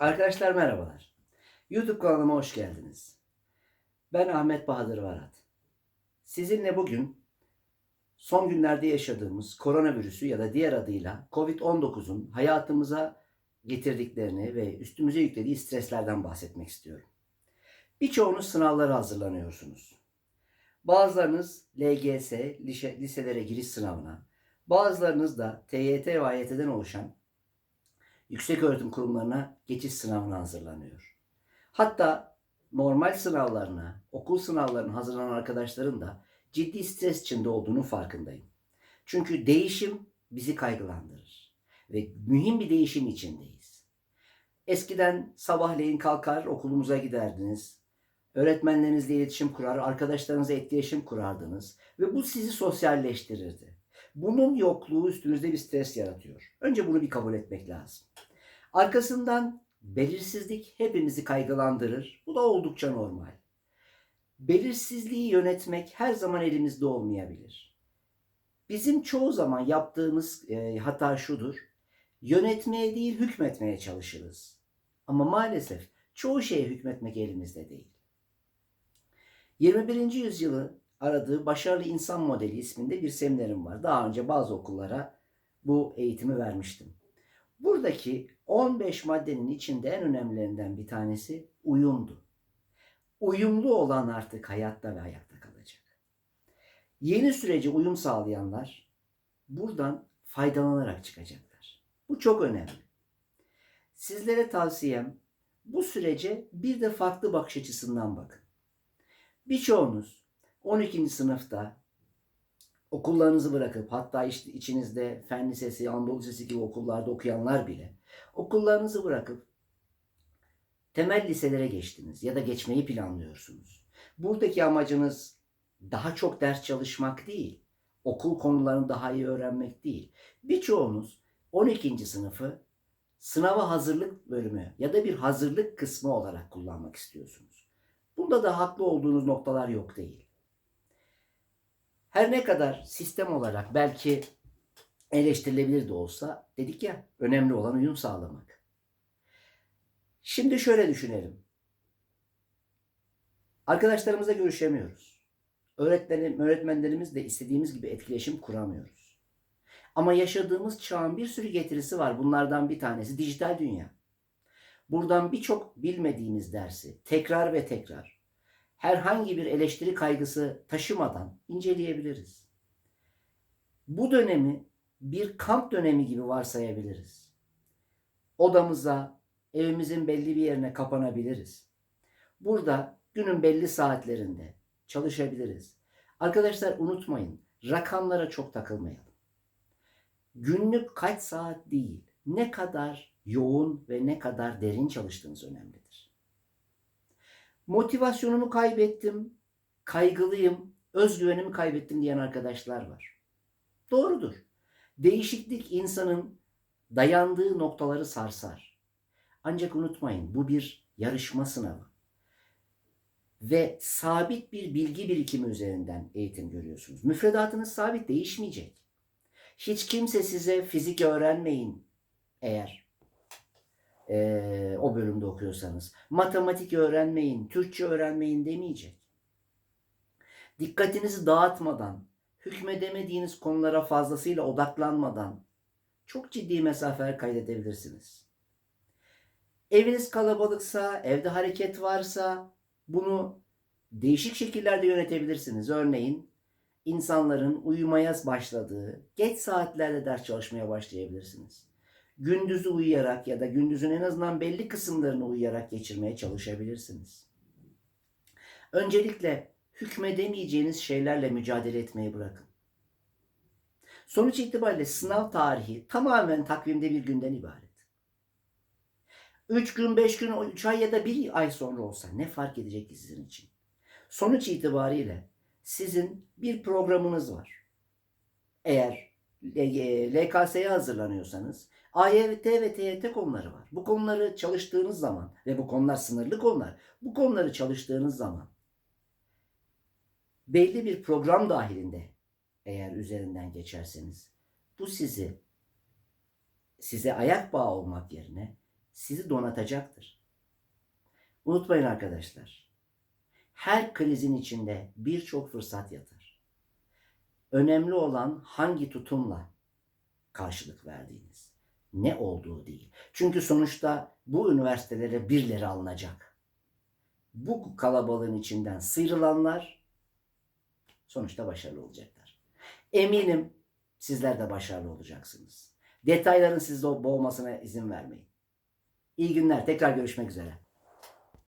Arkadaşlar merhabalar. YouTube kanalıma hoş geldiniz. Ben Ahmet Bahadır Varat. Sizinle bugün son günlerde yaşadığımız koronavirüsü ya da diğer adıyla COVID-19'un hayatımıza getirdiklerini ve üstümüze yüklediği streslerden bahsetmek istiyorum. Birçoğunuz sınavlara hazırlanıyorsunuz. Bazılarınız LGS, lise- liselere giriş sınavına, bazılarınız da TYT ve AYT'den oluşan yüksek öğretim kurumlarına geçiş sınavına hazırlanıyor. Hatta normal sınavlarına, okul sınavlarına hazırlanan arkadaşların da ciddi stres içinde olduğunu farkındayım. Çünkü değişim bizi kaygılandırır ve mühim bir değişim içindeyiz. Eskiden sabahleyin kalkar okulumuza giderdiniz. Öğretmenlerinizle iletişim kurar, arkadaşlarınızla etkileşim kurardınız ve bu sizi sosyalleştirirdi. Bunun yokluğu üstünüzde bir stres yaratıyor. Önce bunu bir kabul etmek lazım. Arkasından belirsizlik hepimizi kaygılandırır. Bu da oldukça normal. Belirsizliği yönetmek her zaman elimizde olmayabilir. Bizim çoğu zaman yaptığımız e, hata şudur. Yönetmeye değil hükmetmeye çalışırız. Ama maalesef çoğu şeye hükmetmek elimizde değil. 21. yüzyılı aradığı başarılı insan modeli isminde bir seminerim var. Daha önce bazı okullara bu eğitimi vermiştim. Buradaki 15 maddenin içinde en önemlilerinden bir tanesi uyumdu. Uyumlu olan artık hayatta ve ayakta kalacak. Yeni sürece uyum sağlayanlar buradan faydalanarak çıkacaklar. Bu çok önemli. Sizlere tavsiyem bu sürece bir de farklı bakış açısından bakın. Birçoğunuz 12. sınıfta okullarınızı bırakıp hatta işte içinizde fen lisesi, Anadolu Lisesi gibi okullarda okuyanlar bile okullarınızı bırakıp temel liselere geçtiniz ya da geçmeyi planlıyorsunuz. Buradaki amacınız daha çok ders çalışmak değil, okul konularını daha iyi öğrenmek değil. Birçoğunuz 12. sınıfı sınava hazırlık bölümü ya da bir hazırlık kısmı olarak kullanmak istiyorsunuz. Bunda da haklı olduğunuz noktalar yok değil. Her ne kadar sistem olarak belki eleştirilebilir de olsa dedik ya önemli olan uyum sağlamak. Şimdi şöyle düşünelim. Arkadaşlarımızla görüşemiyoruz. Öğretmenim, öğretmenlerimizle istediğimiz gibi etkileşim kuramıyoruz. Ama yaşadığımız çağın bir sürü getirisi var. Bunlardan bir tanesi dijital dünya. Buradan birçok bilmediğimiz dersi tekrar ve tekrar herhangi bir eleştiri kaygısı taşımadan inceleyebiliriz. Bu dönemi bir kamp dönemi gibi varsayabiliriz. Odamıza, evimizin belli bir yerine kapanabiliriz. Burada günün belli saatlerinde çalışabiliriz. Arkadaşlar unutmayın, rakamlara çok takılmayalım. Günlük kaç saat değil, ne kadar yoğun ve ne kadar derin çalıştığınız önemlidir. Motivasyonumu kaybettim, kaygılıyım, özgüvenimi kaybettim diyen arkadaşlar var. Doğrudur. Değişiklik insanın dayandığı noktaları sarsar. Ancak unutmayın bu bir yarışma sınavı. Ve sabit bir bilgi birikimi üzerinden eğitim görüyorsunuz. Müfredatınız sabit değişmeyecek. Hiç kimse size fizik öğrenmeyin eğer eee, o bölümde okuyorsanız. Matematik öğrenmeyin, Türkçe öğrenmeyin demeyecek. Dikkatinizi dağıtmadan, hükmedemediğiniz konulara fazlasıyla odaklanmadan çok ciddi mesafeler kaydedebilirsiniz. Eviniz kalabalıksa, evde hareket varsa bunu değişik şekillerde yönetebilirsiniz. Örneğin insanların uyumaya başladığı geç saatlerde ders çalışmaya başlayabilirsiniz. Gündüzü uyuyarak ya da gündüzün en azından belli kısımlarını uyuyarak geçirmeye çalışabilirsiniz. Öncelikle hükmedemeyeceğiniz şeylerle mücadele etmeyi bırakın. Sonuç itibariyle sınav tarihi tamamen takvimde bir günden ibaret. 3 gün, 5 gün, 3 ay ya da 1 ay sonra olsa ne fark edecek ki sizin için? Sonuç itibariyle sizin bir programınız var. Eğer LKS'ye hazırlanıyorsanız AYT ve TYT konuları var. Bu konuları çalıştığınız zaman ve bu konular sınırlı konular. Bu konuları çalıştığınız zaman belli bir program dahilinde eğer üzerinden geçerseniz bu sizi size ayak bağı olmak yerine sizi donatacaktır. Unutmayın arkadaşlar. Her krizin içinde birçok fırsat yatar. Önemli olan hangi tutumla karşılık verdiğiniz. Ne olduğu değil. Çünkü sonuçta bu üniversitelere birileri alınacak. Bu kalabalığın içinden sıyrılanlar sonuçta başarılı olacaklar. Eminim sizler de başarılı olacaksınız. Detayların sizde boğmasına izin vermeyin. İyi günler. Tekrar görüşmek üzere.